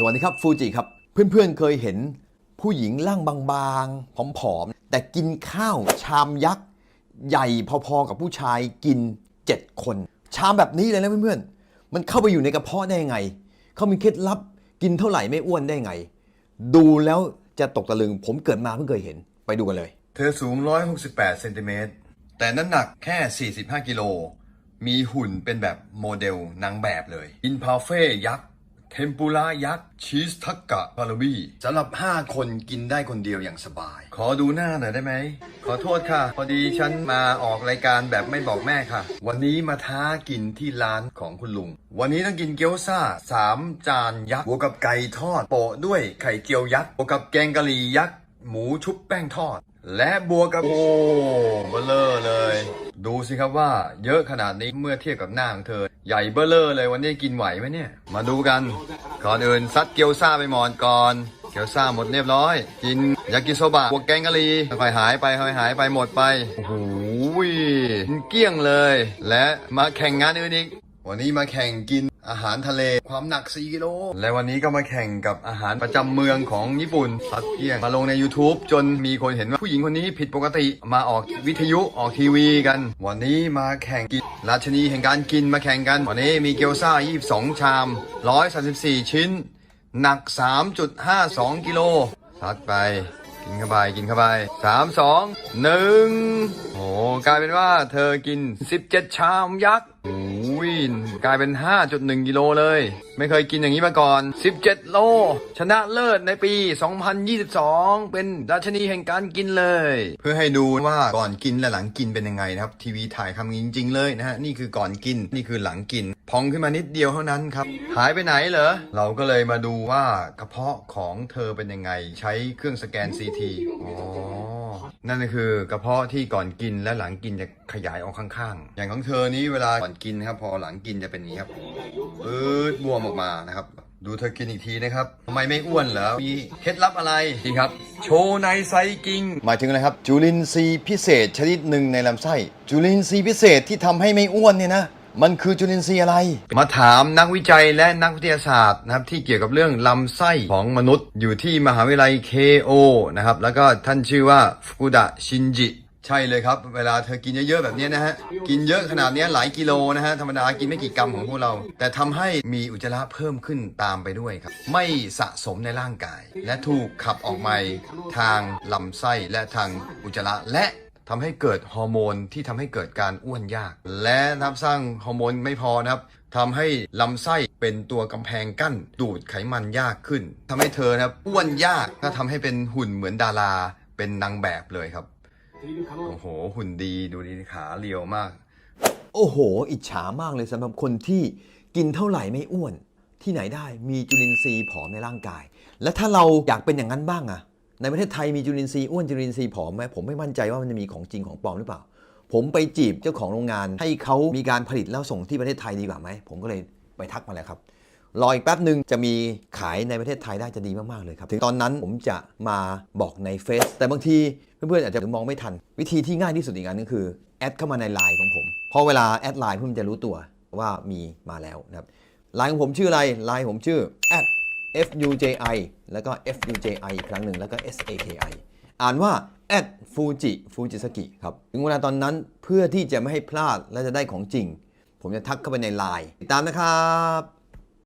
สวัสดีครับฟูจิครับ เพื่อนๆเคยเห็นผู้หญิงร่างบางๆผอมๆ แต่กินข้าวชามยักษ์ ใหญ่พอๆกับผู้ชายกิน 7 คน ชามแบบนี้เลยนะเพื่อนๆ มันเข้าไปอยู่ในกระเพาะได้ไง เขามีเคล็ดลับกินเท่าไหร่ไม่อ้วนได้ไง ดูแล้วจะตกตะลึง ผมเกิดมาเพิ่งเคยเห็นไปดูกันเลย เธอสูง 168เซนติเมตรแต่น้ำหนักแค่ 45 กิโล มีหุ่นเป็นแบบโมเดลนางแบบเลยอินพาเฟ่ยักษ์ เทมปุระยักษ์ชีสทักกะบาร์บี้สำหรับ 5 คนกินได้คนเดียวอย่างสบาย ขอดูหน้าหน่อยได้ไหม ขอโทษค่ะ พอดีฉันมาออกรายการแบบไม่บอกแม่ค่ะ วันนี้มาท้ากินที่ร้านของคุณลุง วันนี้ต้องกินเกี๊ยวซ่า3จานยักษ์บวกกับไก่ทอดโปะด้วยไข่เจียวยักษ์บวกกับแกงกะหรี่ยักษ์หมูชุบแป้งทอด และบวกกับโอ้เบลเลอร์เลย ดูสิครับว่าเยอะขนาดนี้เมื่อเทียบกับหน้าของเธอ ใหญ่เบ้อเลอร์เลยวันนี้กินไหวไหมเนี่ย มาดูกัน ก่อนอื่นซัดเกี๊ยวซ่าไปหมอนก่อน เกี๊ยวซ่าหมดเรียบร้อย กินยากิโซบะพวกแกงกะหรี่ค่อยหายไปค่อยหายไปหมดไปโอ้โหเกลี้ยงเลย และมาแข่งงานอื่นอีกวันนี้มาแข่งกิน อาหารทะเลความหนัก 4 กิโล และวันนี้ก็มาแข่งกับอาหารประจำเมืองของญี่ปุ่นสัดเกี้ยง มาลงใน YouTube จนมีคนเห็นว่าผู้หญิงคนนี้ผิดปกติมาออกวิทยุออกทีวีกัน วันนี้มาแข่งกินราชนีแห่งการกินมาแข่งกัน วันนี้มีเกี๊ยวซ่า 22 ชาม 134 ชิ้น หนัก 3.52 กิโลซัดไปกินเข้าไปกินเข้าไปสามสองหนึ่งโอ้กลายเป็นว่าเธอกิน 17 ชามยักษ์ กลายเป็น 5.1 กิโลเลย ไม่เคยกินอย่างนี้มาก่อน 17 โล ชนะเลิศในปี 2022 เป็นราชนีแห่งการกินเลย เพื่อให้ดูว่าก่อนกินและหลังกินเป็นยังไงนะครับ ทีวีถ่ายทำจริง ๆ เลยนะฮะ นี่คือก่อนกิน นี่คือหลังกิน พองขึ้นมานิดเดียวเท่านั้นครับ หายไปไหนเหรอ เราก็เลยมาดูว่ากระเพาะของเธอเป็นยังไง ใช้เครื่องสแกน CT อ๋อ นั่นก็คือกระเพาะที่ก่อนกินและหลังกินจะขยายออกข้างๆ อย่างของเธอนี้เวลาก่อนกินนะครับ พอหลังกินจะเป็นอย่างนี้ครับปืดบวมออกมานะครับ ดูเธอกินอีกทีนะครับทำไมไม่อ้วนเหรอมีเคล็ดลับอะไรดีครับ โชว์ในไซกิ้งหมายถึงอะไรครับ จุลินทรีย์พิเศษชนิดหนึ่งในลำไส้ จุลินทรีย์พิเศษที่ทำให้ไม่อ้วนเนี่ยนะ มันคือจุลินทรีย์อะไร มาถามนักวิจัยและนักวิทยาศาสตร์นะครับที่เกี่ยวกับเรื่องลำไส้ของมนุษย์ อยู่ที่มหาวิทยาลัยเคโอนะครับแล้วก็ท่านชื่อว่าฟุกุดะชินจิใช่เลยครับ เวลาเธอกินเยอะๆแบบนี้นะฮะ กินเยอะขนาดนี้หลายกิโลนะฮะ ธรรมดากินไม่กี่กรัมของพวกเรา แต่ทำให้มีอุจจาระเพิ่มขึ้นตามไปด้วยครับ ไม่สะสมในร่างกาย และถูกขับออกมาทางลำไส้และทางอุจจาระและ ทำให้เกิดฮอร์โมนที่ทำให้เกิดการอ้วนยาก และนับสร้างฮอร์โมนไม่พอนะครับทำให้ลำไส้เป็นตัวกำแพงกั้นดูดไขมันยากขึ้นทำให้เธอนะครับอ้วนยากถ้าทำให้เป็นหุ่นเหมือนดารา เป็นนางแบบเลยครับ โอ้โห หุ่นดีดูดีขาเรียวมาก โอ้โห อิจฉามากเลยสำหรับคนที่กินเท่าไหร่ไม่อ้วน ที่ไหนได้มีจุลินทรีย์ผอมในร่างกาย และถ้าเราอยากเป็นอย่างนั้นบ้างอะ ในประเทศไทยมีจุลินทรีย์อ้วนจุลินทรีย์ผอมไหมผมไม่มั่นใจว่ามันจะมีของจริงของปลอมหรือเปล่า ผมไปจีบเจ้าของโรงงาน ให้เขามีการผลิตแล้วส่งที่ประเทศไทยดีกว่าไหมผมก็เลยไปทักมาแล้วครับรออีกแป๊บหนึ่งจะมีขายในประเทศไทยได้จะดีมาก ๆ เลยครับ ถึงตอนนั้นผมจะมาบอกในเฟซแต่บางทีเพื่อนๆอาจจะมองไม่ทัน วิธีที่ง่ายที่สุดอีกอันนึงคือ แอดเข้ามาในไลน์ของผมพราะเวลาแอดไลน์เพื่อนจะรู้ตัวว่ามีมาแล้วนะครับไลน์ของผมชื่ออะไรไลน์ผมชื่อ fuji แล้วก็ fuji อีกครั้งหนึ่งแล้วก็ saki อ่านว่า fuji fujisaki ครับ ถึงเวลาตอนนั้นเพื่อที่จะไม่ให้พลาดและจะได้ของจริง ผมจะทักเข้าไปในไลน์ติดตามนะครับ